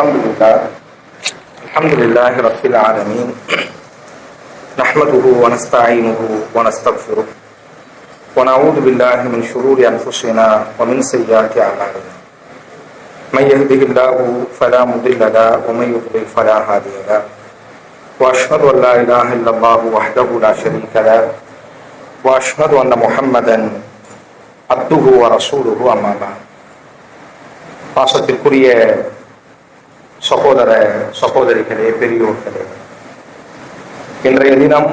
الحمد لله الحمد لله رب العالمين نحمده ونستعينه ونستغفره ونعوذ بالله من شرور انفسنا ومن سيئات اعمالنا من يهده الله فلا مضل له ومن يضلل فلا هادي له واشهد ان لا اله الا الله وحده لا شريك له واشهد ان محمدا عبده ورسوله اما بعد பாசத்திற்குரிய சகோதர சகோதரிகளே பெரியோர்களே. இன்றைய தினம்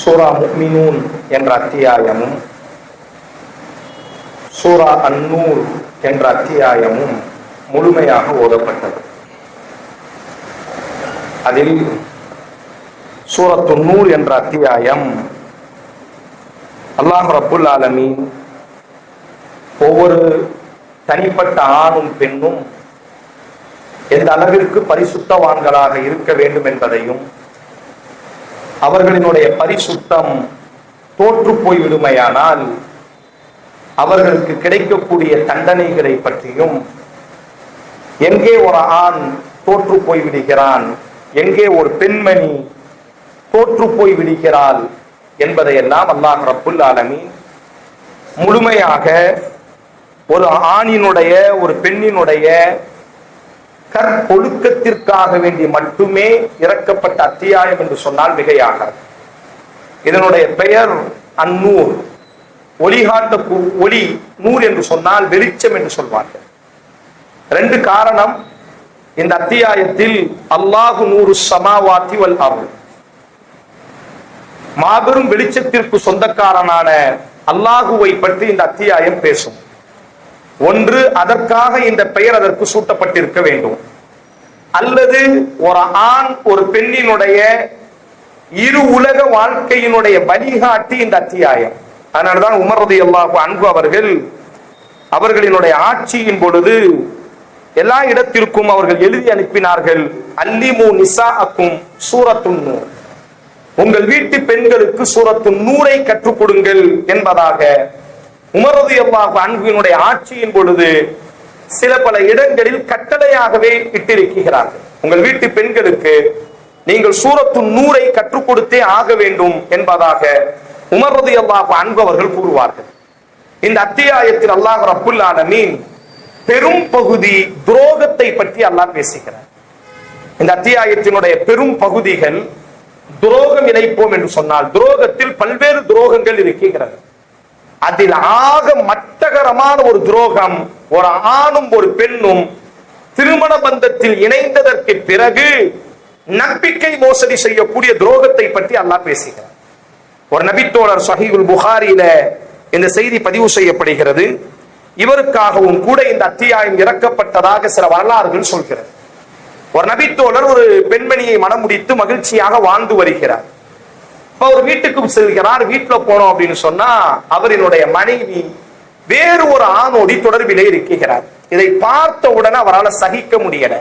சூரா முக்மினூன் என்ற அத்தியாயமும் சூரா அன்னூர் என்ற அத்தியாயமும் முழுமையாக ஓதப்பட்டது. அதில் சூரத்து நூர் என்ற அத்தியாயம் அல்லாஹ் ரப்புல் ஆலமி ஒவ்வொரு தனிப்பட்ட ஆணும் பெண்ணும் எந்த அளவிற்கு பரிசுத்தவான்களாக இருக்க வேண்டும் என்பதையும் அவர்களினுடைய பரிசுத்தம் தோற்று போய்விடுமையானால் அவர்களுக்கு கிடைக்கக்கூடிய தண்டனைகளை பற்றியும் எங்கே ஒரு ஆண் தோற்று போய் விடுகிறான் எங்கே ஒரு பெண்மணி தோற்று போய் விடுகிறாள் என்பதையெல்லாம் அல்லாஹ் ரப்புல் ஆலமி முழுமையாக ஒரு ஆணினுடைய ஒரு பெண்ணினுடைய கற்பொழுக்கத்திற்காக வேண்டி மட்டுமே இறக்கப்பட்ட அத்தியாயம் என்று சொன்னால் மிகையாகாது இதனுடைய பெயர் அந்நூர். ஒளிகாட்ட ஒளி நூர் என்று சொன்னால் வெளிச்சம் என்று சொல்வார்கள். ரெண்டு காரணம். இந்த அத்தியாயத்தில் அல்லாஹு நூறு சமாவாத்தி வல் அருள். மாபெரும் வெளிச்சத்திற்கு சொந்தக்காரனான அல்லாஹுவை பற்றி இந்த அத்தியாயம் பேசும். ஒன்று அதற்காக இந்த பெயர் அதற்கு சூட்டப்பட்டிருக்க வேண்டும். அல்லது ஒரு ஆண் ஒரு பெண்ணினுடைய இரு உலக வாழ்க்கையினுடைய வழிகாட்டி இந்த அத்தியாயம். அதனால்தான் உமரது எல்லா அன்பு அவர்கள் அவர்களினுடைய ஆட்சியின் பொழுது எல்லா இடத்திற்கும் அவர்கள் எழுதி அனுப்பினார்கள் அல்லிமு நிசா அக்கும் சூரத்துன் உங்கள் வீட்டு பெண்களுக்கு சூரத்து நூரை கற்றுக் கொடுங்கள் என்பதாக உமரது அல்லாஹ் அன்பினுடைய ஆட்சியின் பொழுது சில பல இடங்களில் கட்டளையாகவே இட்டிருக்கிறார்கள். உங்கள் வீட்டு பெண்களுக்கு நீங்கள் சூரத்து நூரை கற்றுக் கொடுத்தே ஆக வேண்டும் என்பதாக உமரது அல்லாஹ் அன்பு அவர்கள் கூறுவார்கள். இந்த அத்தியாயத்தில் அல்லாஹ் ரப்புல் ஆலமீன் பெரும் பகுதி துரோகத்தை பற்றி அல்லாஹ் பேசுகிறார். இந்த அத்தியாயத்தினுடைய பெரும் பகுதிகள் துரோகம் இணைப்போம் என்று சொன்னால் துரோகத்தில் பல்வேறு துரோகங்கள் இருக்கிறது அதில் ஆக மட்டகரமான ஒரு துரோகம் ஒரு ஆணும் ஒரு பெண்ணும் திருமண பந்தத்தில் இணைந்ததற்கு பிறகு நம்பிக்கை மோசடி செய்யக்கூடிய துரோகத்தை பற்றி அல்லாஹ் பேசுகிறார் ஒரு நபித்தோழர் சஹீகுல் புகாரியில இந்த செய்தி பதிவு செய்யப்படுகிறது. இவருக்காகவும் கூட இந்த அத்தியாயம் இறக்கப்பட்டதாக சில வரலாறுகள் சொல்கிறது. ஒரு நபித்தோழர் ஒரு பெண்மணியை மனம் முடித்து மகிழ்ச்சியாக வாழ்ந்து வருகிறார். இப்ப ஒரு வீட்டுக்கு செல்கிறார் வீட்டுல போனோம் அப்படின்னு சொன்னா அவரினுடைய மனைவி வேறு ஒரு ஆணோடி தொடர்பிலே இருக்கிறார். இதை பார்த்த உடனே அவரால் சகிக்க முடியல.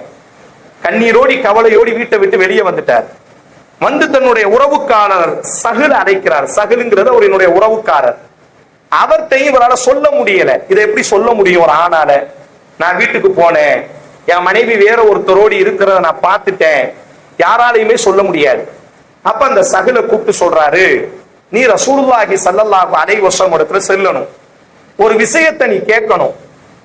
கண்ணீரோடி கவலையோடி வீட்டை விட்டு வெளியே வந்துட்டார். வந்து தன்னுடைய உறவுக்காரர் சகுல அடைக்கிறார். சகுலுங்கிறது அவரினுடைய உறவுக்காரர். அவர்கிட்டையும் இவரால் சொல்ல முடியல. இதை எப்படி சொல்ல முடியும் ஒரு ஆணால? நான் வீட்டுக்கு போனேன். என் மனைவி வேற ஒருத்தரோடு இருக்கிறத நான் பார்த்துட்டேன். யாராலையுமே சொல்ல முடியாது. அப்ப அந்த சகல கூப்பிட்டு சொல்றாரு. நீ ரசூல்லாகி சல்லல்லாஹு அலை வருஷம் இடத்துல செல்லணும். ஒரு விஷயத்தை நீ கேட்கணும்.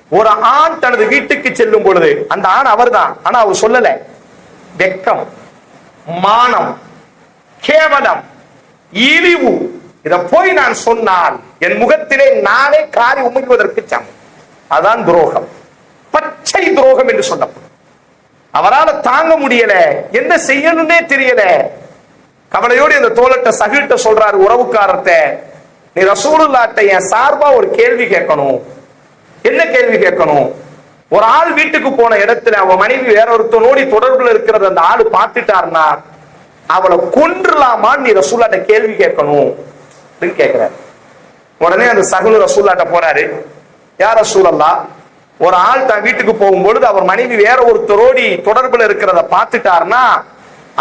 ஒரு ஆண் தனது வீட்டுக்கு செல்லும் பொழுது அந்த ஆண் அவர்தான். ஆனா அவர் சொல்லல. வெக்கம் மானம் கேவலம் இழிவு இத போய் நான் சொன்னால் என் முகத்திலே நானே காரி உமிழ்வதற்கு சமம் அதான் துரோகம். பச்சை துரோகம் என்று சொல்லப்படும். அவரால் தாங்க முடியல. என்ன செய்யணும்னே தெரியல. கவலையோடு இந்த தோழட்ட சகிட்ட சொல்றாரு உறவுக்காரர்த்த நீ ரசூலுல்லாட்ட என் சார்பா ஒரு கேள்வி கேட்கணும். என்ன கேள்வி கேட்கணும்? ஒரு ஆள் வீட்டுக்கு போன இடத்துல அவன் மனைவி வேற ஒருத்தனோடி தொடர்புல இருக்கிறத அந்த ஆள் பார்த்துட்டாருன்னா அவளை கொன்றலாமான்னு நீ ரசூல்லாட்ட கேள்வி கேட்கணும். அப்படின்னு கேட்கிறாரு. உடனே அந்த சகுனு ரசூல்லாட்ட போறாரு. யார் ரசூலல்லா ஒரு ஆள் தன் வீட்டுக்கு போகும்பொழுது அவர் மனைவி வேற ஒருத்தரோடி தொடர்புல இருக்கிறத பார்த்துட்டாருன்னா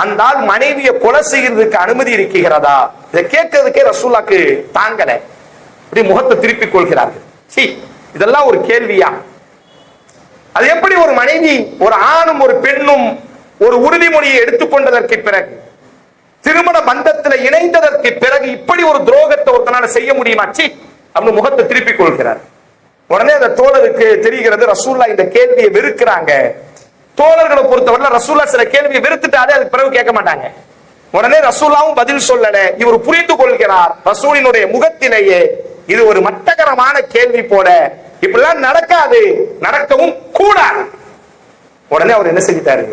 அந்த ஆள் மனைவியை கொலை செய்யறதுக்கு அனுமதி இருக்கிறதா? இதை கேட்கறதுக்கே ரசூல்லாக்கு தாங்கல. இப்படி முகத்தை திருப்பிக் கொள்கிறார்கள். சி இதெல்லாம் ஒரு கேள்வியா? அது எப்படி ஒரு மனைவி ஒரு ஆணும் ஒரு பெண்ணும் ஒரு உறுதிமொழியை எடுத்துக்கொண்டதற்கு பிறகு திருமண பந்தத்தில் இணைந்ததற்கு பிறகு இப்படி ஒரு துரோகத்தை ஒருத்தனால செய்ய முடியுமா? சி அப்படின்னு முகத்தை திருப்பிக் கொள்கிறார். உடனே அந்த தோழருக்கு தெரிகிறது ரசூல்லா இந்த கேள்வியை வெறுக்கிறாங்க. தோழர்களை பொறுத்தவரை ரசூல்லா சில கேள்வியை வெறுத்துட்டாலே அதுக்கு பிறகு கேட்க மாட்டாங்க. உடனே ரசூல்லாவும் பதில் சொல்லல. இவர் புரிந்து கொள்கிறார் ரசூலினுடைய முகத்திலேயே இது ஒரு மட்டகரமான கேள்வி போல. இப்படிலாம் நடக்காது. நடக்கவும் கூடாது. உடனே அவர் என்ன செஞ்சிட்டாரு?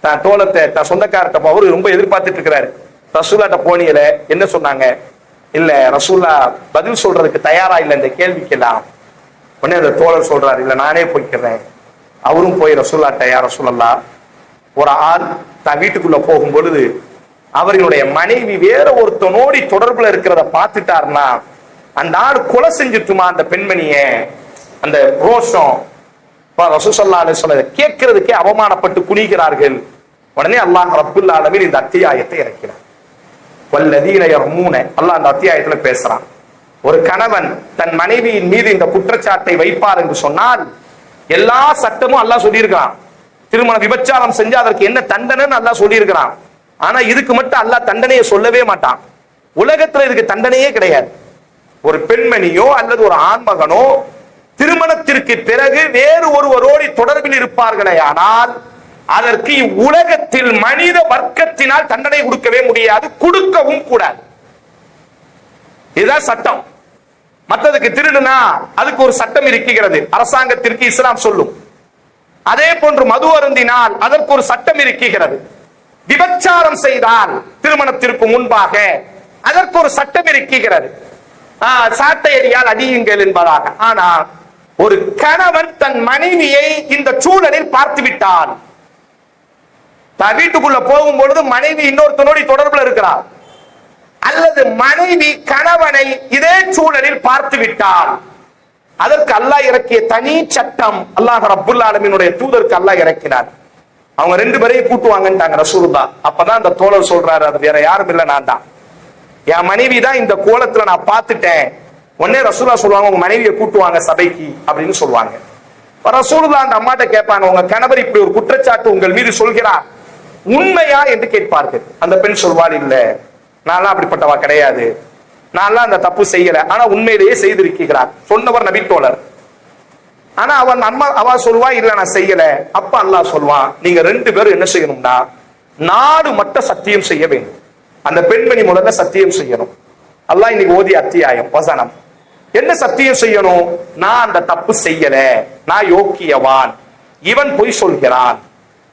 தான் தோழத்தை தான் சொந்தக்காரட்ட அவரு ரொம்ப எதிர்பார்த்துட்டு இருக்கிறாரு. ரசூல்லாட்ட போனியில என்ன சொன்னாங்க? இல்ல ரசூல்லா பதில் சொல்றதுக்கு தயாரா இல்ல இந்த கேள்விக்கெல்லாம். உடனே அந்த தோழர் சொல்றாரு இல்ல நானே போய்க்கிறேன். அவரும் போய் ரசூல்லாட்ட யார் ரசூலல்லா ஒரு ஆள் தான் வீட்டுக்குள்ள போகும் பொழுது அவர்களுடைய மனைவி வேற ஒருத்தனோடி தொடர்புல இருக்கிறத பார்த்துட்டார்னா அந்த ஆள் கொலை செஞ்சுட்டுமா அந்த பெண்மணிய? அந்த ரோஷம். ரசூசல்லா சொன்னதை கேட்கறதுக்கே அவமானப்பட்டு குனிகிறார்கள். உடனே அல்லாஹ் ரப்புல் ஆலமீன் இந்த அத்தியாயத்தை இறக்கிறார் வல்லதீன யர்மூன அல்லாஹ் அந்த அத்தியாயத்துல பேசுறான். ஒரு கணவன் தன் மனைவியின் மீது இந்த குற்றச்சாட்டை வைப்பார் என்று சொன்னால் எல்லா சட்டமும் அல்லா சொல்லியிருக்கிறான். திருமண விபச்சாரம் செஞ்சு அதற்கு என்ன தண்டனைன்னு அல்லா சொல்லியிருக்கிறான். ஆனா இதுக்கு மட்டும் அல்லா தண்டனையை சொல்லவே மாட்டான். உலகத்துல இதுக்கு தண்டனையே கிடையாது. ஒரு பெண்மணியோ அல்லது ஒரு ஆண்மகனோ திருமணத்திற்கு பிறகு வேறு ஒருவரோடு தொடர்பில் இருப்பார்களே ஆனால் அதற்கு உலகத்தில் மனித வர்க்கத்தினால் தண்டனை கொடுக்கவே முடியாது கொடுக்கவும் கூடாது. இதுதான் சட்டம். மற்றதுக்கு திருடுனா அதுக்கு ஒரு சட்டம் இருக்கிறது. அரசாங்கத்திற்கு இஸ்லாம் சொல்லும். அதே போன்று மது அருந்தினால் அதற்கு ஒரு சட்டம் இருக்கிறது. விபச்சாரம் செய்தால் திருமணத்திற்கு முன்பாக அதற்கு ஒரு சட்டம் இருக்கிறது. ஆஹ், சாட்டை அடியால் அடியுங்கள் என்பதாக. ஆனால் ஒரு கணவன் தன் மனைவியை இந்த சூழலில் பார்த்து விட்டான் வீட்டுக்குள்ள போகும் பொழுது மனைவி இன்னொருத்தனோடு தொடர்புல இருக்கிறார் அல்லது மனைவி கணவனை இதே சூழலில் பார்த்து விட்டால் அதற்கு அல்லாஹ் இறக்கிய தனி சட்டம் அல்லாஹ் அப்துல்லா அலமினுடைய தூதருக்கு அல்லாஹ் இறக்கினார். அவங்க ரெண்டு பேரையும் கூட்டுவாங்கன்ட்டாங்க ரசூலுல்லா அப்பதான் அந்த தோழர் சொல்றாரு அது வேற யாரும் இல்லை நான் தான். என் மனைவி தான் இந்த கோலத்துல நான் பார்த்துட்டேன். உடனே ரசூலா சொல்லுவாங்க உங்க மனைவியை கூட்டுவாங்க சபைக்கு அப்படின்னு சொல்லுவாங்க. ரசூலுதா ரசூலுல்லா அந்த அம்மாட்ட கேட்பாங்க உங்க கணவர் இப்படி ஒரு குற்றச்சாட்டு உங்கள் மீது சொல்கிறார். உண்மையா? என்று கேட்பார்கள். அந்த பெண் சொல்வாள் இல்லை. நான்லாம் அப்படிப்பட்டவா கிடையாது. நான்லாம் அந்த தப்பு செய்யல. ஆனா உண்மையிலேயே செய்திருக்கிறார் சொன்னவர் நபித்தோழர். ஆனா அவன் அம்மா அவ சொல்வா இல்ல நான் செய்யல. அப்ப அல்லாஹ் சொல்வான் நீங்க ரெண்டு பேரும் என்ன செய்யணும்னா நாடு மட்டும் சத்தியம் செய்ய வேண்டும். அந்த பெண்மணி முதல்ல சத்தியம் செய்யணும். அல்லாஹ் இன்னைக்கு ஓதி அத்தியாயம் வசனம். என்ன சத்தியம் செய்யணும்? நான் அந்த தப்பு செய்யல. நான் யோக்கியவான். இவன் பொய் சொல்கிறான்.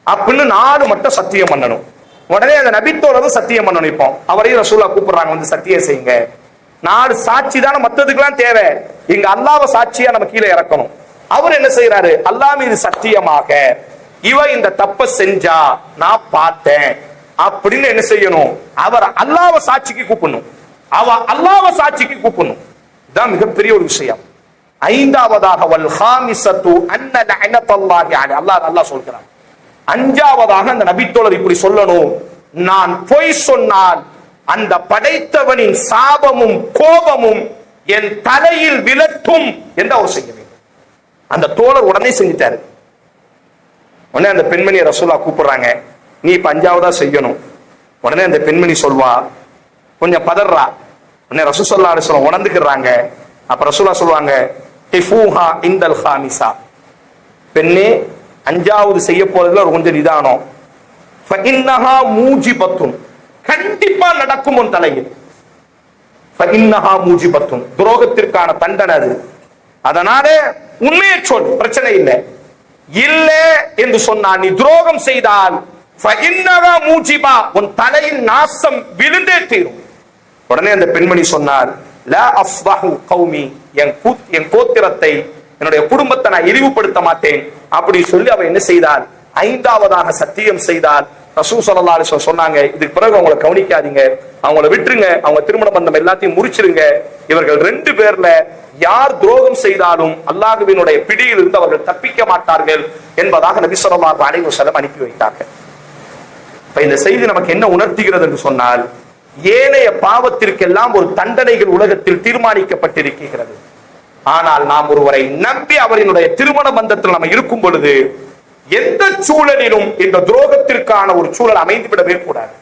அப்படின்னு நாடு மட்டும் சத்தியம் பண்ணணும். உடனே அந்த நபித்தோழரும் சத்தியம் பண்ண நினைப்போம். அவரையும் ரசூலா கூப்பிடுறாங்க வந்து சத்தியம் செய்யுங்க. நாடு சாட்சி தானே மத்ததுக்கெல்லாம் தேவை. இங்க அல்லாவ சாட்சியா நம்ம கீழே இறக்கணும். அவர் என்ன செய்யறாரு அல்லா மீது சத்தியமாக இவ இந்த தப்ப செஞ்சா நான் பார்த்தேன். அப்படின்னு என்ன செய்யணும்? அவர் அல்லாவ சாட்சிக்கு கூப்பிடணும். அவ அல்லாவ சாட்சிக்கு கூப்பிடணும். இதான் மிகப்பெரிய ஒரு விஷயம். ஐந்தாவதாக வல் ஹாமிசத்து அன்ன லஅனத்தல்லாஹி அலைஹி. அல்லாஹ் அல்லாஹ் சொல்கிறான். அஞ்சாவதாக அந்த நபித்தோழர் இப்படி சொல்லணும். நான் பொய் சொன்னால் அந்த படைத்தவனின் சாபமும் கோபமும் என் தலையில் விழட்டும் என்று அவர் செய்ய வேண்டும். அந்த தோழர் உடனே செஞ்சிட்டாரு. உடனே அந்த பெண்மணியை ரசூலா கூப்பிடுறாங்க. நீ இப்ப அஞ்சாவதா செய்யணும். உடனே அந்த பெண்மணி சொல்வா கொஞ்சம் பதறா. உடனே ரசூசல்லா சொல்ல உணர்ந்துக்கிறாங்க. அப்ப ரசூலா சொல்லுவாங்க பெண்ணே அஞ்சாவது செய்ய போறதுல கொஞ்சம் நிதானம். மூஜி பத்தும் கண்டிப்பா நடக்கும் உன் தலையில். மூஜி பத்தும் துரோகத்திற்கான தண்டனை அது. அதனாலே உண்மையை சொல் பிரச்சனை இல்லை. இல்லை என்று சொன்னால் நீ துரோகம் செய்தால் மூஜிபா உன் தலையின் நாசம் விழுந்தே தீரும். உடனே அந்த பெண்மணி சொன்னார் கௌமி என் என் கோத்திரத்தை என்னுடைய குடும்பத்தை நான் இழிவுபடுத்த மாட்டேன் அப்படி சொல்லி அவ என்ன செய்தார் ஐந்தாவதாக சத்தியம் செய்தார் ரசூ சல்லா சொன்னாங்க இதுக்கு பிறகு அவங்கள கவனிக்காதீங்க. அவங்கள விட்டுருங்க. அவங்க திருமண பந்தம் எல்லாத்தையும் முறிச்சிருங்க இவர்கள் ரெண்டு பேர்ல யார் துரோகம் செய்தாலும் அல்லாஹுவினுடைய பிடியில் இருந்து அவர்கள் தப்பிக்க மாட்டார்கள் என்பதாக நபி சொல்லலா அலைஹி வஸல்லம் அனுப்பி வைத்தார்கள். இப்ப இந்த செய்தி நமக்கு என்ன உணர்த்துகிறது என்று சொன்னால் ஏனைய பாவத்திற்கெல்லாம் ஒரு தண்டனைகள் உலகத்தில் தீர்மானிக்கப்பட்டிருக்கிறது. ஆனால் நாம் ஒருவரை நம்பி அவரினுடைய திருமண பந்தத்தில் நம்ம இருக்கும் பொழுது எந்த சூழலிலும் இந்த துரோகத்திற்கான ஒரு சூழல் அமைந்து விடவே கூடாது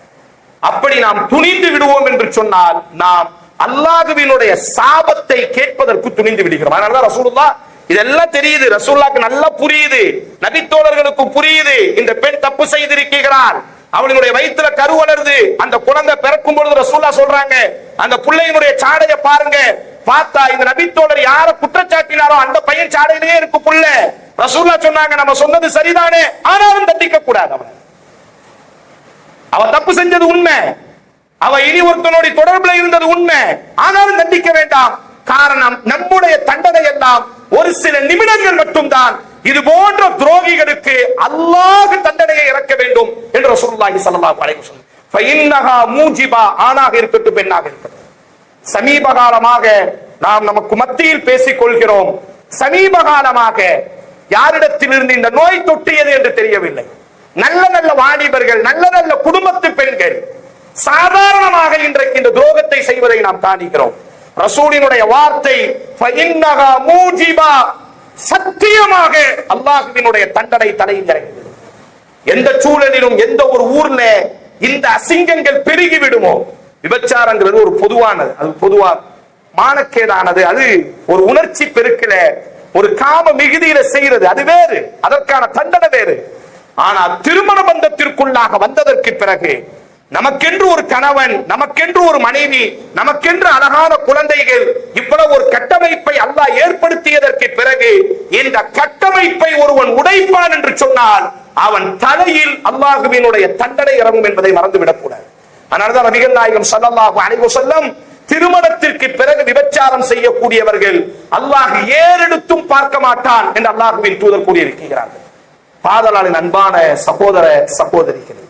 அப்படி நாம் துணிந்து விடுவோம் என்று சொன்னால் நாம் அல்லாஹுவினுடைய சாபத்தை கேட்பதற்கு துணிந்து விடுகிறோம். அதனாலதான் ரசூலுல்லா இதெல்லாம் தெரியுது. ரசூல்லாக்கு நல்லா புரியுது. நபித்தோழர்களுக்கு புரியுது. இந்த பெண் தப்பு செய்திருக்கிறார் அவளுடைய வயிற்றுல கரு வளருது. அந்த குழந்தை பிறக்கும் பொழுது ரசூல்லா சொல்றாங்க அந்த பிள்ளையினுடைய சாடைய பாருங்க. பார்த்தா இந்த நபித்தோழர் யார குற்றச்சாட்டினாரோ அந்த பையன் சாடையிலேயே இருக்கு புள்ள. ரசூல்லா சொன்னாங்க நம்ம சொன்னது சரிதானே? ஆனாலும் தண்டிக்க கூடாது அவன். அவ தப்பு செஞ்சது உண்மை. அவ இனி ஒருத்தனுடைய தொடர்புல இருந்தது உண்மை. ஆனாலும் தண்டிக்க வேண்டாம். காரணம் நம்முடைய தண்டனை எல்லாம் ஒரு சில நிமிடங்கள் மட்டும்தான். இது போன்ற துரோகிகளுக்கு அல்லாஹ் தண்டனையை இறக்க வேண்டும் என்று ரசூலுல்லாஹி ஸல்லல்லாஹு அலைஹி வஸல்லம் மூஜிபா ஆணாக இருக்கட்டும் பெண்ணாக இருக்கட்டும். சமீப காலமாக நாம் நமக்கு மத்தியில் பேசிக் கொள்கிறோம் சமீப காலமாக யாரிடத்திலிருந்து இந்த நோய் தொட்டியது என்று தெரியவில்லை. நல்ல நல்ல வாணிபர்கள் நல்ல நல்ல குடும்பத்து பெண்கள் சாதாரணமாக இன்றைக்கு இந்த துரோகத்தை செய்வதை நாம் காண்கிறோம். ரசூலினுடைய வார்த்தை மூஜிபா" சத்தியமாக அல்லாஹுவினுடைய தண்டனை தலையில் இறங்கிவிடும். எந்த சூழலிலும் எந்த ஒரு ஊர்ல இந்த அசிங்கங்கள் பெருகி விடுமோ? விபச்சாரங்கிறது ஒரு பொதுவானது. அது பொதுவா மானக்கேடானது. அது ஒரு உணர்ச்சி பெருக்கல ஒரு காம மிகுதியில செய்யறது அது வேறு. அதற்கான தண்டனை வேறு. ஆனால் திருமண பந்தத்திற்குள்ளாக வந்ததற்கு பிறகு நமக்கென்று ஒரு கணவன் நமக்கென்று ஒரு மனைவி நமக்கென்று அழகான குழந்தைகள் இவ்வளவு ஒரு கட்டமைப்பை அல்லாஹ் ஏற்படுத்தியதற்கு பிறகு இந்த கட்டமைப்பை ஒருவன் உடைப்பான் என்று சொன்னால் அவன் தலையில் அல்லாஹுவினுடைய தண்டனை இறங்கும் என்பதை மறந்துவிடக் கூடாது அதனால்தான் நபிகள் நாயகம் ஸல்லல்லாஹு அனைவரும் வஸல்லம் திருமணத்திற்கு பிறகு விபச்சாரம் செய்யக்கூடியவர்கள் அல்லாஹ் ஏறெடுத்தும் பார்க்க மாட்டான் என்று அல்லாஹுவின் தூதர் கூறியிருக்கிறார்கள். பாதலாளின் அன்பான சகோதர சகோதரிகள்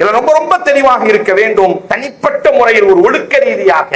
இதுல ரொம்ப ரொம்ப தெளிவாக இருக்க வேண்டும். தனிப்பட்ட முறையில் ஒரு ஒழுக்க ரீதியாக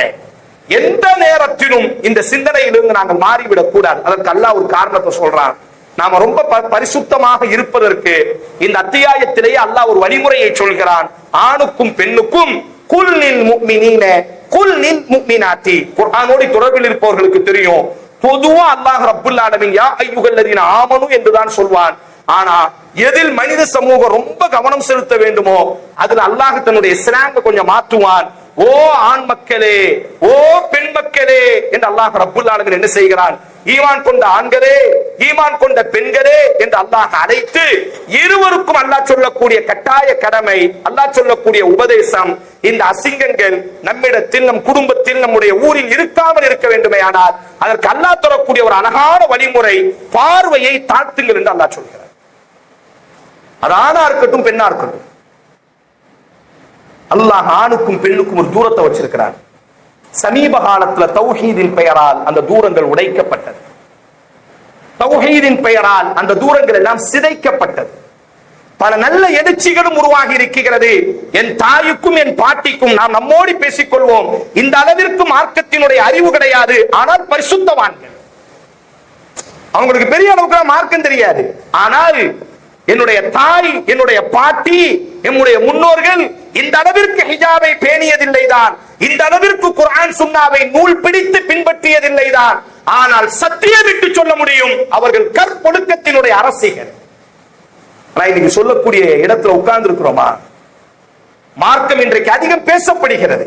எந்த நேரத்திலும் இந்த சிந்தனையிலிருந்து நாங்கள் மாறிவிடக் கூடாது அதற்கு அல்லாஹ் ஒரு காரணத்தை சொல்றான். நாம ரொம்ப ப- பரிசுத்தமாக இருப்பதற்கு இந்த அத்தியாயத்திலேயே அல்லாஹ் ஒரு வழிமுறையை சொல்கிறான். ஆணுக்கும் பெண்ணுக்கும் குல் நின் முக்மினீன குல் நின் முக்மினாத்தி. குர்ஆனோடு தொடர்பில் இருப்பவர்களுக்கு தெரியும். பொதுவா அல்லாஹ் ரப்புல் ஆலமீன் யா ஐயுகல்லதீன ஆமனு என்றுதான் சொல்வான். ஆனா எதில் மனித சமூகம் ரொம்ப கவனம் செலுத்த வேண்டுமோ அதுல அல்லாஹ் தன்னுடைய ஸ்லாங்க கொஞ்சம் மாற்றுவான். ஓ ஆண் மக்களே ஓ பெண் மக்களே என்று அல்லாஹ் ரப்புல் ஆலமீன் என்ன செய்கிறான்? ஈமான் கொண்ட ஆண்களே ஈமான் கொண்ட பெண்களே என்று அல்லாஹ் அழைத்து இருவருக்கும் அல்லாஹ் சொல்லக்கூடிய கட்டாய கடமை அல்லாஹ் சொல்லக்கூடிய உபதேசம் இந்த அசிங்கங்கள் நம்மிடத்தில் நம் குடும்பத்தில் நம்முடைய ஊரில் இருக்காமல் இருக்க வேண்டுமே ஆனால் அதற்கு அல்லாஹ் தரக்கூடிய ஒரு அழகான வழிமுறை பார்வையை தாழ்த்துங்கள் என்று அல்லாஹ் சொல்கிறார். அது ஆணா இருக்கட்டும் பெண்ணா இருக்கட்டும். அல்லாஹ் ஆணுக்கும் பெண்ணுக்கும் ஒரு தூரத்தை வச்சிருக்கிறான். சமீப காலத்துல தௌஹீதின் பெயரால் அந்த தூரங்கள் உடைக்கப்பட்டது. தௌஹீதின் பெயரால் அந்த தூரங்கள் எல்லாம் சிதைக்கப்பட்டது. பல நல்ல எழுச்சிகளும் உருவாகி இருக்கிறது. என் தாய்க்கும் என் பாட்டிக்கும் நாம் நம்மோடி பேசிக் கொள்வோம் இந்த அளவிற்கு மார்க்கத்தினுடைய அறிவு கிடையாது. ஆனால் பரிசுத்தவான்கள். அவங்களுக்கு பெரிய அளவுக்கு மார்க்கம் தெரியாது. ஆனால் என்னுடைய தாய் என்னுடைய பாட்டி என்னுடைய முன்னோர்கள் இந்த அளவிற்கு ஹிஜாபை பேணியதில்லைதான் இந்த அளவிற்கு குரான் சுன்னாவை நூல் பிடித்து பின்பற்றியதில்லைதான் ஆனால் சத்தியமிட்டு சொல்ல முடியும். அவர்கள் கற்பொழுக்கத்தினுடைய அரசிகள். இன்னைக்கு சொல்லக்கூடிய இடத்துல உட்கார்ந்து இருக்கிறோமா மார்க்கம் இன்றைக்கு அதிகம் பேசப்படுகிறது.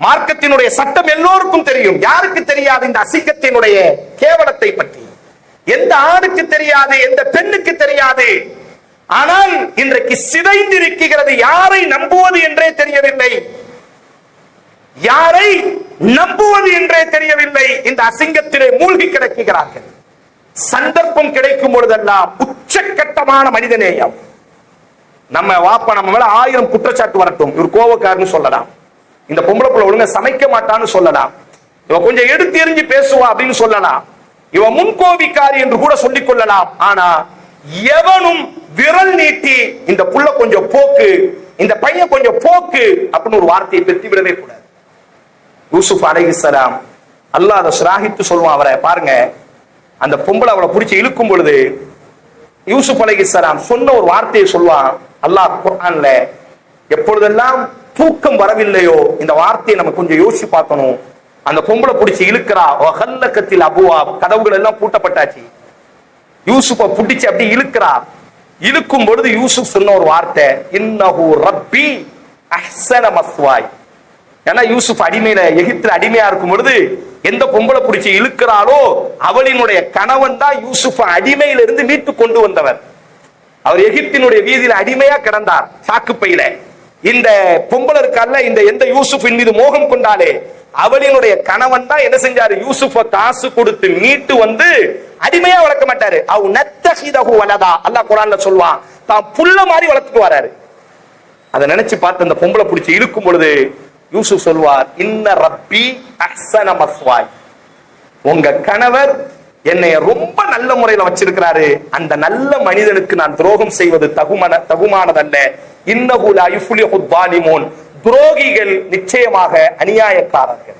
மார்க்கத்தினுடைய சட்டம் எல்லோருக்கும் தெரியும். யாருக்கு தெரியாது இந்த அசிங்கத்தினுடைய கேவலத்தை பற்றி? எந்த ஆணுக்கு தெரியாது எந்த பெண்ணுக்கு தெரியாது? ஆனால் இன்றைக்கு சிதைந்திருக்கிறது யாரை நம்புவது என்றே தெரியவில்லை. யாரை நம்புவது என்றே தெரியவில்லை. இந்த அசிங்கத்திலே மூழ்கி கிடக்கிறார்கள் சந்தர்ப்பம் கிடைக்கும் பொழுதெல்லாம் உச்சக்கட்டமான மனிதநேயம் நம்ம வாப்பா நம்ம மேல ஆயிரம் குற்றச்சாட்டு வரட்டும். இவர் கோவக்காரன்னு சொல்லலாம். இந்த பொம்பளை புள்ள ஒழுங்க சமைக்க மாட்டான்னு சொல்லலாம். இவ கொஞ்சம் எடுத்து எறிஞ்சு பேசுவா அப்படின்னு சொல்லலாம். இவ முன்கோவிக்காரி என்று கூட சொல்லிக் கொள்ளலாம். ஆனா எவனும் விரல் நீட்டி இந்த புள்ள கொஞ்சம் போக்கு இந்த பையன் கொஞ்சம் போக்கு அப்படின்னு ஒரு வார்த்தையை பெருத்தி விடவே கூடாது. யூசுப் அலைஹிஸ்ஸலாம் அல்லாஹ் அதை சிராகித்து சொல்லுவான் அவரை. பாருங்க அந்த பொம்பளை அவளை பிடிச்சி இழுக்கும் பொழுது யூசுப் அலைஹிஸ்ஸலாம் சொன்ன ஒரு வார்த்தையை சொல்லுவான். அல்லாஹ் குர்ஆன்ல எப்பொழுதெல்லாம் தூக்கம் வரவில்லையோ இந்த வார்த்தையை நம்ம கொஞ்சம் யோசிச்சு பார்க்கணும். அந்த பொம்பளை பிடிச்சி இழுக்கிறா. ஒஹல்லக்கத்தில் அபுவா கதவுகள் எல்லாம் பூட்டப்பட்டாச்சு. யூசுஃப பிடிச்சு அப்படி இழுக்கிறார். இழுக்கும் பொழுது யூசுப் சொன்ன ஒரு வார்த்தை இன்னஹு ரப்பி அஹ்சன மஸ்வாய். ஏன்னா யூசுப் அடிமையில எகிப்துல அடிமையா இருக்கும் பொழுது எந்த பொம்பளை பிடிச்சி இழுக்கிறாளோ அவளினுடைய கணவன் தான் யூசுப் அடிமையிலிருந்து மீட்டு கொண்டு வந்தவர். அவர் எகிப்தினுடைய வீதியில அடிமையா கிடந்தார் சாக்குப்பையில. இந்த பொம்பளை இருக்கால இந்த எந்த யூசுஃபின் மீது மோகம் கொண்டாலே அவளினுடைய கணவன் தான் என்ன செஞ்சாரு? யூசுஃப காசு கொடுத்து மீட்டு வந்து அடிமையா வளர்க்க மாட்டாரு. அவ் நத்தஹிதஹு வலதா. அல்லாஹ் குரான்ல சொல்லுவான் தான் புள்ள மாதிரி வளர்த்துட்டு வராரு. அதை நினைச்சு பார்த்து அந்த பொம்பளை பிடிச்சி இழுக்கும் பொழுது யூசுப் சொல்வார் இன்ன ரப்பி அஹ்சன மஸ்வாய். உங்க கணவர் என்னைய ரொம்ப நல்ல முறையில வச்சிருக்கிறாரு. அந்த நல்ல மனிதனுக்கு நான் துரோகம் செய்வது தகுமான தகுமானதல்ல. இன்னகுலா யுஃபுலி ஹுத்வாலிமோன் துரோகிகள் நிச்சயமாக அநியாயக்காரர்கள்.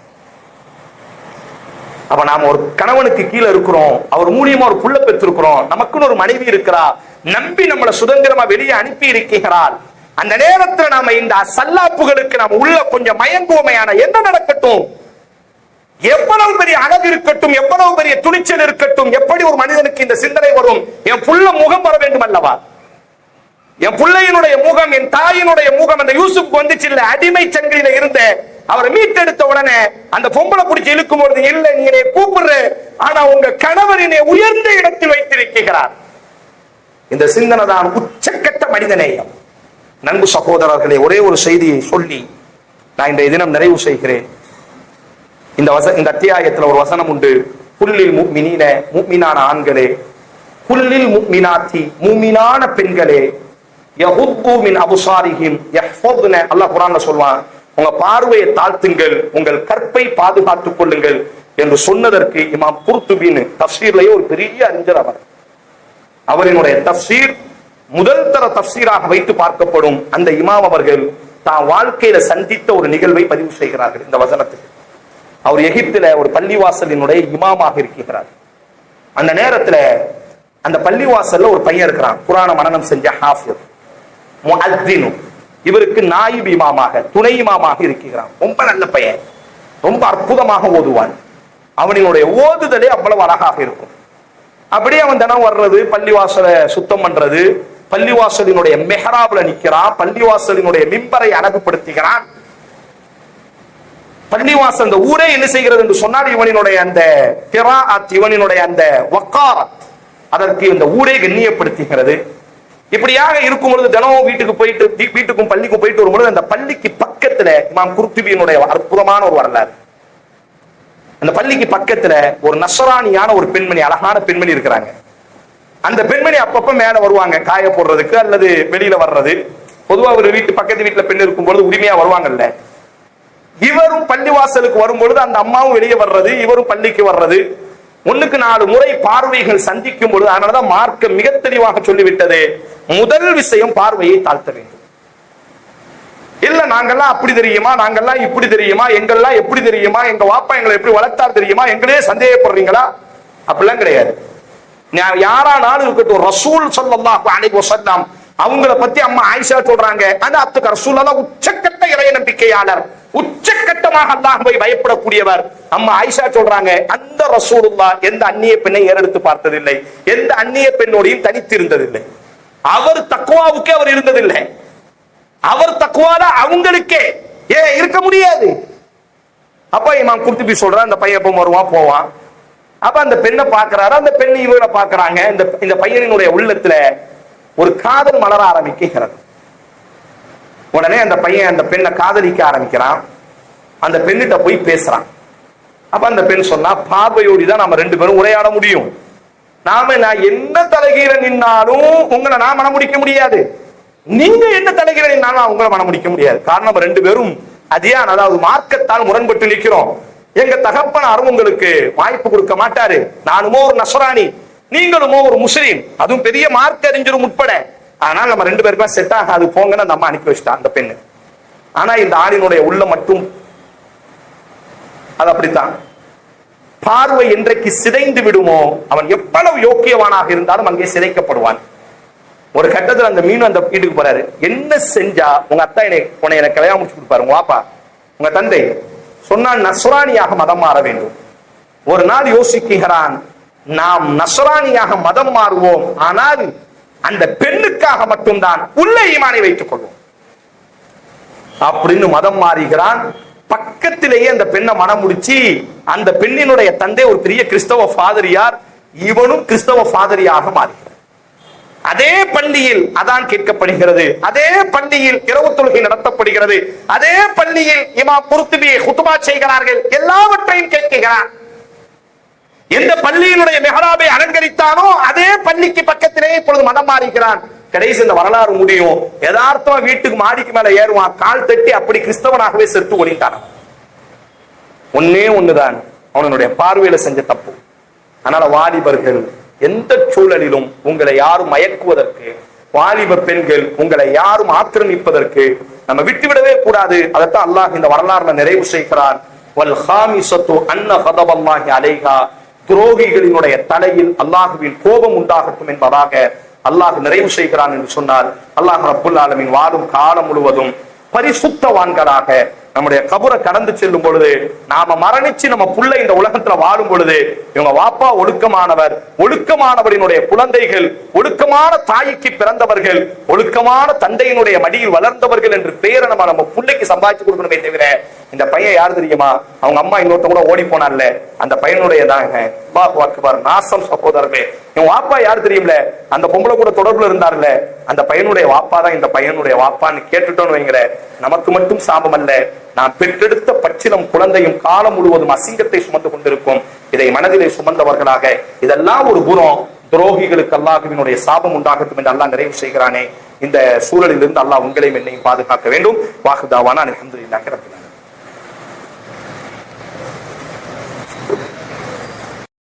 அப்ப நாம ஒரு கணவனுக்கு கீழே இருக்கிறோம் அவர் மூலியமா ஒரு புள்ள பெற்றிருக்கிறோம் நமக்குன்னு ஒரு மனைவி இருக்கிறா நம்பி நம்மளை சுதந்திரமா வெளியே அனுப்பி இருக்கிறாள். அந்த நேரத்துல நாம இந்த சல்லாப்புகளுக்கு நாம உள்ள கொஞ்சம் மயங்குவமையான என்ன நடக்கட்டும்? எவ்வளவு பெரிய அழகு இருக்கட்டும் எவ்வளவு பெரிய துணிச்சல் இருக்கட்டும் எப்படி ஒரு மனிதனுக்கு இந்த சிந்தனை வரும்? என் புள்ள முகம் வர வேண்டும் அல்லவா? என் பிள்ளையினுடைய முகம் என் தாயினுடைய முகம் அந்த யூசுப் வந்துச்சு இல்ல அடிமை சங்கிலியில இருந்த அவரை மீட்டெடுத்த உடனே அந்த பொம்பளை பிடிச்சி இழுக்கும் பொழுது இல்ல நீ கூப்பிடுற. ஆனா உங்க கணவர் என்னை உயர்ந்த இடத்தில் வைத்திருக்கிறார். இந்த சிந்தனை தான் உச்சக்கட்ட மனிதநேயம் நண்பு சகோதரர்களே ஒரே ஒரு செய்தியை சொல்லி நான் இன்றைய தினம் நிறைவு செய்கிறேன். இந்த வச இந்த அத்தியாயத்துல ஒரு வசனம் உண்டு. புல்லில் முக்மினீன முக்மினான ஆண்களே. புல்லில் முக்மினாத்தி மூமினான பெண்களே. யஹுப்பு மின் அபுசாரிஹிம் யஹ்ஃபதுன. அல்லாஹ் குர்ஆன்ல சொல்வான் உங்க பார்வையை தாழ்த்துங்கள் உங்கள் கற்பை பாதுகாத்துக் கொள்ளுங்கள் என்று சொன்னதற்கு இமாம் குர்துபின் தப்சீர்லயே ஒரு பெரிய அறிஞர் அவர். அவரினுடைய தப்சீர் முதல் தர தப்சீராக வைத்து பார்க்கப்படும் அந்த இமாம் அவர்கள் தான் வாழ்க்கையில சந்தித்த ஒரு நிகழ்வை பதிவு செய்கிறார்கள் இந்த வசனத்துக்கு. அவர் எகிப்தில ஒரு பள்ளிவாசலினுடைய இமாமாக இருக்கிறார் அந்த நேரத்துல அந்த பள்ளிவாசல்ல ஒரு பையன் இருக்கிறான் புராண மனநம் செஞ்ச ஹாஃபியர் முஅத்தினு இவருக்கு நாயிப் இமாமாக துணை இமாமாக இருக்கிறான். ரொம்ப நல்ல பையன். ரொம்ப அற்புதமாக ஓதுவான். அவனினுடைய ஓதுதலே அவ்வளவு அழகாக இருக்கும். அப்படியே அவன் தினம் வர்றது பள்ளிவாசலை சுத்தம் பண்றது பள்ளிவாசலினுடைய மெஹராப்ல நிக்கிறான் பள்ளிவாசலினுடைய மிம்பரை அழகுபடுத்துகிறான். பள்ளிவாசல் அந்த ஊரே என்ன செய்கிறது என்று சொன்னால் இவனினுடைய அந்த கிராஅத் இவனினுடைய அந்த வக்காரத் அதற்கு இந்த ஊரே கண்ணியப்படுத்துகிறது. இப்படியாக இருக்கும் பொழுது தினமும் வீட்டுக்கு போயிட்டு வீட்டுக்கும் பள்ளிக்கும் போயிட்டு வரும்பொழுது அந்த பள்ளிக்கு பக்கத்துல இமாம் குர்துபியினுடைய அற்புதமான ஒரு வரலாறு. அந்த பள்ளிக்கு பக்கத்துல ஒரு நசராணியான ஒரு பெண்மணி அழகான பெண்மணி இருக்கிறாங்க. அந்த பெண்மணி அப்பப்ப மேல வருவாங்க காய போடுறதுக்கு அல்லது வெளியில வர்றது. பொதுவா ஒரு வீட்டு பக்கத்து வீட்டுல பெண் இருக்கும் பொழுது உரிமையா வருவாங்கல்ல. இவரும் பள்ளிவாசலுக்கு வரும்பொழுது அந்த அம்மாவும் வெளியே வர்றது இவரும் பள்ளிக்கு வர்றது. ஒண்ணுக்கு நாலு முறை பார்வைகள் சந்திக்கும் பொழுது அதனாலதான் மார்க்க மிக தெளிவாக சொல்லிவிட்டது. முதல் விஷயம் பார்வையை தாழ்த்த வேண்டும். இல்ல நாங்கெல்லாம் அப்படி தெரியுமா? நாங்கெல்லாம் இப்படி தெரியுமா? எங்கெல்லாம் எப்படி தெரியுமா? எங்க வாப்பா எங்களை எப்படி வளர்த்தார் தெரியுமா? எங்களே சந்தேகப்படுறீங்களா? அப்படிலாம் கிடையாது. யாரானாலும் இருக்கட்டும் ரசூல் சொல்லலாம் அலைஹி சொல்லாம் அவங்கள பத்தி அம்மா ஆயிஷா சொல்றாங்க. அந்த அத்துக்கு ரசூல் உச்சக்கட்ட இறைய நம்பிக்கையாளர். உச்சக்கட்டமாக அல்லாஹுவை பயப்படக்கூடியவர். அம்மா ஆயிஷா சொல்றாங்க அந்த ரசூலுல்லா எந்த அந்நிய பெண்ணை ஏறெடுத்து பார்த்ததில்லை. எந்த அந்நிய பெண்ணோடையும் தனித்து இருந்ததில்லை அவர் தக்குவாவுக்கே அவர் இருந்ததில்லை. அவர் தக்குவால அவங்களுக்கே. ஏ இருக்க முடியாது. அப்ப இமாம் குர்துபி சொல்றான் அந்த பையன் எப்ப வருவான்? போவான். அப்ப அந்த பெண்ணை பாக்குறாரு அந்த பெண் இவரை பாக்குறாங்க இந்த இந்த பையனினுடைய உள்ளத்துல ஒரு காதல் மலர ஆரம்பிக்கிறது. உடனே அந்த பையன் அந்த பெண்ணை காதலிக்க ஆரம்பிக்கிறான். அந்த பெண்ணிட்ட போய் பேசுறான். அப்ப அந்த பெண் சொன்னா பார்வையோடி தான் நாம ரெண்டு பேரும் உரையாட முடியும். நாம நான் என்ன தலைகீழ நின்னாலும் உங்களை நான் மனம் முடிக்க முடியாது. நீங்க என்ன தலைகீழ நின்னாலும் உங்களை மனம் முடிக்க முடியாது. காரணம் நம்ம ரெண்டு பேரும் அதியான் அதாவது மார்க்கத்தால் முரண்பட்டு நிற்கிறோம் எங்க தகப்பனாரும் உங்களுக்கு வாய்ப்பு கொடுக்க மாட்டாரு. நானுமோ ஒரு நசராணி நீங்களுமோ ஒரு முஸ்லீம். அதுவும் பெரிய மார்க் அறிஞரும் உட்பட. ஆனால் நம்ம ரெண்டு பேருக்கும் செட் ஆகாது போங்கன்னு அந்த அம்மா அனுப்பி வச்சிட்டா அந்த பெண்ணு. ஆனா இந்த ஆணினுடைய உள்ள மட்டும் அது அப்படித்தான். பார்வை என்றைக்கு சிதைந்து விடுமோ அவன் எவ்வளவு யோக்கியவானாக இருந்தாலும் அங்கே சிதைக்கப்படுவான். ஒரு கட்டத்துல அந்த மீன் அந்த வீட்டுக்கு போறாரு. என்ன செஞ்சா உங்க அத்தா என்னை உன்னை எனக்கு கல்யாணம் முடிச்சு கொடுப்பாரு. உங்க வாப்பா உங்க தந்தை சொன்னால் நசுராணியாக மதம் மாற வேண்டும். ஒரு நாள் யோசிக்கிறான் நாம் நசுராணியாக மதம் மாறுவோம். ஆனால் அந்த பெண்ணுக்காக மட்டும்தான் உள்ள ஈமானை வைத்துக் கொள்வோம். அப்படின்னு மதம் மாறுகிறான். பக்கத்திலேயே அந்த பெண்ணை மனம் முடிச்சு அந்த பெண்ணினுடைய தந்தை ஒரு பெரிய கிறிஸ்தவ ஃபாதரியார் இவனும் கிறிஸ்தவ ஃபாதரியாக மாறுகிறார். அதே பள்ளியில் அதான் கேட்கப்படுகிறது. அதே பள்ளியில் இரவு தொழுகை நடத்தப்படுகிறது. அதே பள்ளியில் இமா குருத்துபியை குத்துபா செய்கிறார்கள். எல்லாவற்றையும் கேட்கிறான். எந்த பள்ளியினுடைய மெஹராபை அலங்கரித்தானோ அதே பள்ளிக்கு பக்கத்திலே இப்பொழுது மனம் மாறுகிறான். கடைசி இந்த வரலாறு முடியும். யதார்த்தமா வீட்டுக்கு மாடிக்கு மேல ஏறுவான். கால் தட்டி அப்படி கிறிஸ்தவனாகவே செத்து ஒழிந்தான் ஒன்னே ஒண்ணுதான். அவனுடைய பார்வையில செஞ்ச தப்பு. அதனால வாலிபர்கள் எந்த சூழலிலும் உங்களை யாரும் மயக்குவதற்கு வாலிப பெண்கள் உங்களை யாரும் ஆக்கிரமிப்பதற்கு நம்ம விட்டுவிடவே கூடாது. அதைத்தான் அல்லாஹ் இந்த வரலாறுல நிறைவு செய்கிறான். வல் ஹாமிசத்து அன்ன ஹதவல்லாஹி அலைகா துரோகிகளினுடைய தலையில் அல்லாஹுவின் கோபம் உண்டாகட்டும் என்பதாக அல்லாஹ் நிறைவு செய்கிறான் என்று சொன்னால் அல்லாஹ் ரப்புல் ஆலமின் வாழும் காலம் முழுவதும் பரிசுத்தவான்களாக நம்முடைய கபரை கடந்து செல்லும் பொழுது நாம மரணிச்சு நம்ம புள்ள இந்த உலகத்துல வாழும் பொழுது இவங்க வாப்பா ஒழுக்கமானவர் ஒழுக்கமானவரினுடைய குழந்தைகள் ஒழுக்கமான தாய்க்கு பிறந்தவர்கள் ஒழுக்கமான தந்தையினுடைய மடியில் வளர்ந்தவர்கள் என்று பேரை நம்ம நம்ம பிள்ளைக்கு சம்பாதிச்சு கொடுக்கணுமே தவிர இந்த பையன் யார் தெரியுமா? அவங்க அம்மா இன்னொருத்த கூட ஓடி போனார்ல அந்த பையனுடைய தாங்க அக்பர். நாசம் சகோதரமே என் வாப்பா யார் தெரியும்ல? அந்த பொம்பளை கூட தொடர்புல இருந்தார்ல அந்த பையனுடைய வாப்பா தான் இந்த பையனுடைய வாப்பான்னு கேட்டுட்டோம்னு வைங்கிற நமக்கு மட்டும் சாபம் அல்ல. நான் பெற்றெடுத்த பச்சிலம் குழந்தையும் காலம் முழுவதும் அசிங்கத்தை சுமந்து கொண்டிருக்கும். இதை மனதிலே சுமந்தவர்களாக இதெல்லாம் ஒரு புறம் துரோகிகளுக்கு அல்லாஹுவினுடைய சாபம் உண்டாகட்டும் என்று அல்லாஹ் நிறைவு செய்கிறானே. இந்த சூழலில் இருந்து அல்லாஹ் உங்களையும் என்னையும் பாதுகாக்க வேண்டும். வாக்குதாவான அலமதுல்லாஹி ரப்பில்